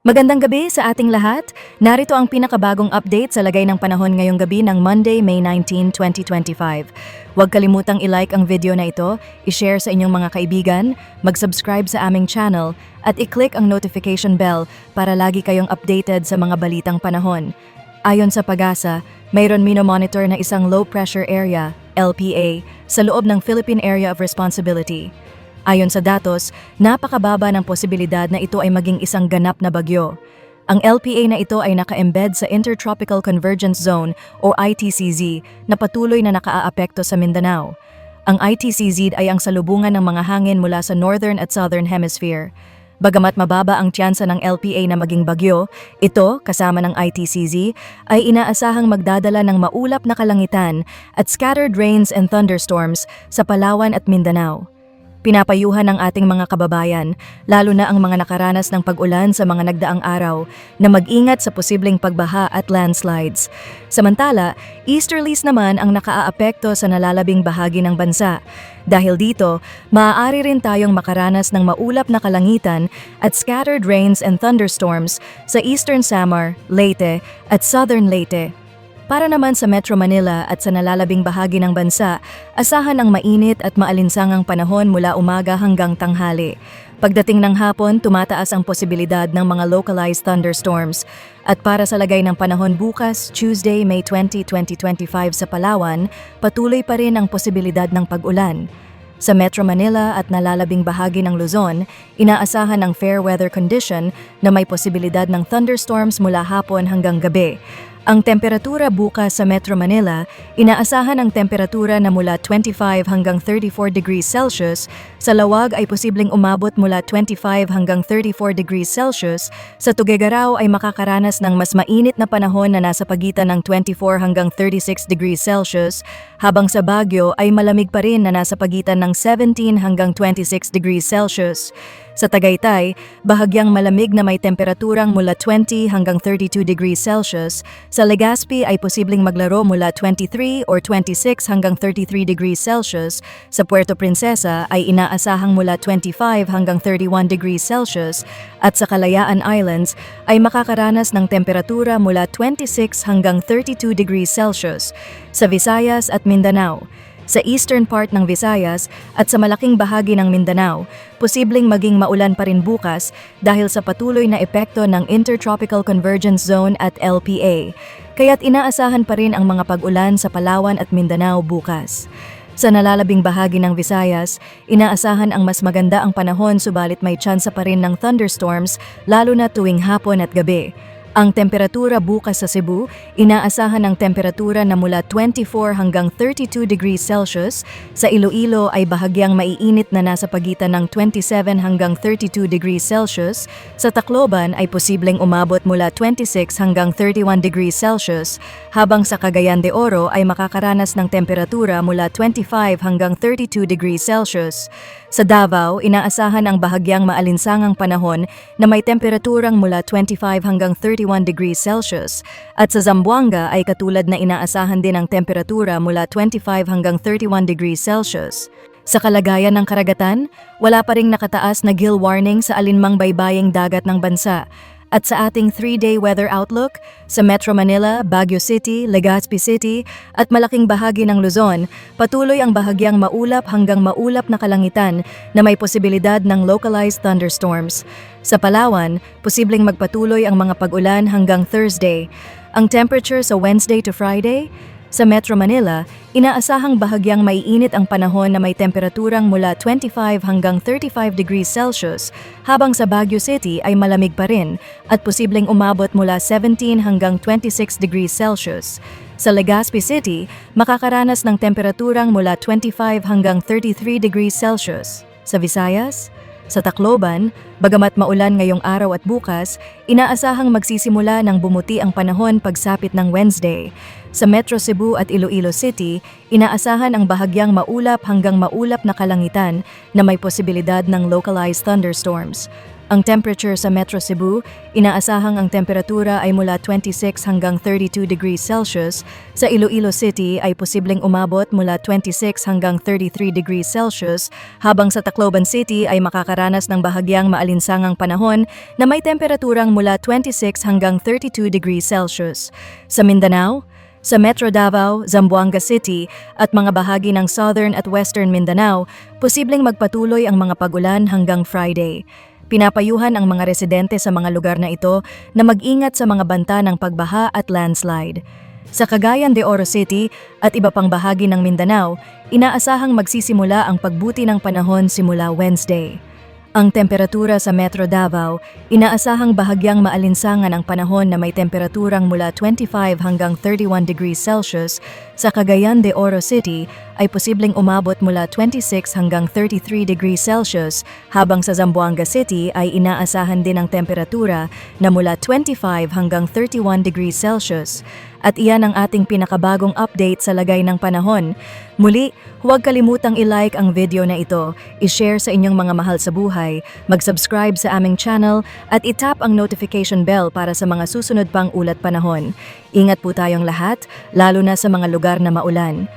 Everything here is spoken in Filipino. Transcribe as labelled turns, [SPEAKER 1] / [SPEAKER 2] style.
[SPEAKER 1] Magandang gabi sa ating lahat. Narito ang pinakabagong update sa lagay ng panahon ngayong gabi ng Monday, May 19, 2025. Huwag kalimutang i-like ang video na ito, i-share sa inyong mga kaibigan, mag-subscribe sa aming channel, at i-click ang notification bell para lagi kayong updated sa mga balitang panahon. Ayon sa pag-asa, mayroon minomonitor na isang low pressure area, LPA, sa loob ng Philippine Area of Responsibility. Ayon sa datos, napakababa ng posibilidad na ito ay maging isang ganap na bagyo. Ang LPA na ito ay naka-embed sa Intertropical Convergence Zone o ITCZ na patuloy na nakaaapekto sa Mindanao. Ang ITCZ ay ang salubungan ng mga hangin mula sa Northern at Southern Hemisphere. Bagamat mababa ang tsansa ng LPA na maging bagyo, ito, kasama ng ITCZ, ay inaasahang magdadala ng maulap na kalangitan at scattered rains and thunderstorms sa Palawan at Mindanao. Pinapayuhan ng ating mga kababayan, lalo na ang mga nakaranas ng pag-ulan sa mga nagdaang araw, na mag-ingat sa posibleng pagbaha at landslides. Samantala, easterlies naman ang nakaaapekto sa nalalabing bahagi ng bansa. Dahil dito, maaari rin tayong makaranas ng maulap na kalangitan at scattered rains and thunderstorms sa Eastern Samar, Leyte at Southern Leyte. Para naman sa Metro Manila at sa nalalabing bahagi ng bansa, asahan ang mainit at maalinsangang panahon mula umaga hanggang tanghali. Pagdating ng hapon, tumataas ang posibilidad ng mga localized thunderstorms. At para sa lagay ng panahon bukas, Tuesday, May 20, 2025 sa Palawan, patuloy pa rin ang posibilidad ng pag-ulan. Sa Metro Manila at nalalabing bahagi ng Luzon, inaasahan ang fair weather condition na may posibilidad ng thunderstorms mula hapon hanggang gabi. Ang temperatura bukas sa Metro Manila, inaasahan ang temperatura na mula 25 hanggang 34 degrees Celsius, sa lawag ay posibleng umabot mula 25 hanggang 34 degrees Celsius, sa Tuguegarao ay makakaranas ng mas mainit na panahon na nasa pagitan ng 24 hanggang 36 degrees Celsius, habang sa Baguio ay malamig pa rin na nasa pagitan ng 17 hanggang 26 degrees Celsius. Sa Tagaytay, bahagyang malamig na may temperaturang mula 20 hanggang 32 degrees Celsius. Sa Legazpi ay posibleng maglaro mula 23 or 26 hanggang 33 degrees Celsius. Sa Puerto Princesa ay inaasahang mula 25 hanggang 31 degrees Celsius. At sa Kalayaan Islands ay makakaranas ng temperatura mula 26 hanggang 32 degrees Celsius. Sa Visayas at Mindanao, sa eastern part ng Visayas at sa malaking bahagi ng Mindanao, posibleng maging maulan pa rin bukas dahil sa patuloy na epekto ng Intertropical Convergence Zone at LPA. Kaya't inaasahan pa rin ang mga pag-ulan sa Palawan at Mindanao bukas. Sa nalalabing bahagi ng Visayas, inaasahan ang mas maganda ang panahon subalit may tsansa pa rin ng thunderstorms lalo na tuwing hapon at gabi. Ang temperatura bukas sa Cebu, inaasahan ang temperatura na mula 24 hanggang 32 degrees Celsius. Sa Iloilo ay bahagyang maiinit na nasa pagitan ng 27 hanggang 32 degrees Celsius. Sa Tacloban ay posibleng umabot mula 26 hanggang 31 degrees Celsius, habang sa Cagayan de Oro ay makakaranas ng temperatura mula 25 hanggang 32 degrees Celsius. Sa Davao, inaasahan ang bahagyang maalinsangang panahon na may temperaturang mula 25 hanggang 31 degrees Celsius at sa Zamboanga ay katulad na inaasahan din ang temperatura mula 25 hanggang 31 degrees Celsius. Sa kalagayan ng karagatan, wala pa ring nakataas na gill warning sa alinmang baybaying dagat ng bansa. At sa ating 3-day weather outlook, sa Metro Manila, Baguio City, Legazpi City at malaking bahagi ng Luzon, patuloy ang bahagyang maulap hanggang maulap na kalangitan na may posibilidad ng localized thunderstorms. Sa Palawan, posibleng magpatuloy ang mga pag-ulan hanggang Thursday. Ang temperature sa Wednesday to Friday, sa Metro Manila, inaasahang bahagyang maiinit ang panahon na may temperaturang mula 25 hanggang 35 degrees Celsius, habang sa Baguio City ay malamig pa rin at posibleng umabot mula 17 hanggang 26 degrees Celsius. Sa Legazpi City, makakaranas ng temperaturang mula 25 hanggang 33 degrees Celsius. Sa Visayas, sa Tacloban, bagamat maulan ngayong araw at bukas, inaasahang magsisimula ng bumuti ang panahon pagsapit ng Wednesday. Sa Metro Cebu at Iloilo City, inaasahan ang bahagyang maulap hanggang maulap na kalangitan na may posibilidad ng localized thunderstorms. Ang temperature sa Metro Cebu, inaasahang ang temperatura ay mula 26 hanggang 32 degrees Celsius. Sa Iloilo City ay posibleng umabot mula 26 hanggang 33 degrees Celsius, habang sa Tacloban City ay makakaranas ng bahagyang maalinsangang panahon na may temperaturang mula 26 hanggang 32 degrees Celsius. Sa Mindanao, sa Metro Davao, Zamboanga City at mga bahagi ng Southern at Western Mindanao, posibleng magpatuloy ang mga pagulan hanggang Friday. Pinapayuhan ang mga residente sa mga lugar na ito na mag-ingat sa mga banta ng pagbaha at landslide. Sa Cagayan de Oro City at iba pang bahagi ng Mindanao, inaasahang magsisimula ang pagbuti ng panahon simula Wednesday. Ang temperatura sa Metro Davao, inaasahang bahagyang maalinsangan ang panahon na may temperaturang mula 25 hanggang 31 degrees Celsius. Sa Cagayan de Oro City ay posibleng umabot mula 26 hanggang 33 degrees Celsius, habang sa Zamboanga City ay inaasahan din ang temperatura na mula 25 hanggang 31 degrees Celsius. At iyan ang ating pinakabagong update sa lagay ng panahon. Muli, huwag kalimutang i-like ang video na ito, i-share sa inyong mga mahal sa buhay, mag-subscribe sa aming channel at itap ang notification bell para sa mga susunod pang ulat panahon. Ingat po tayong lahat, lalo na sa mga lugar na maulan.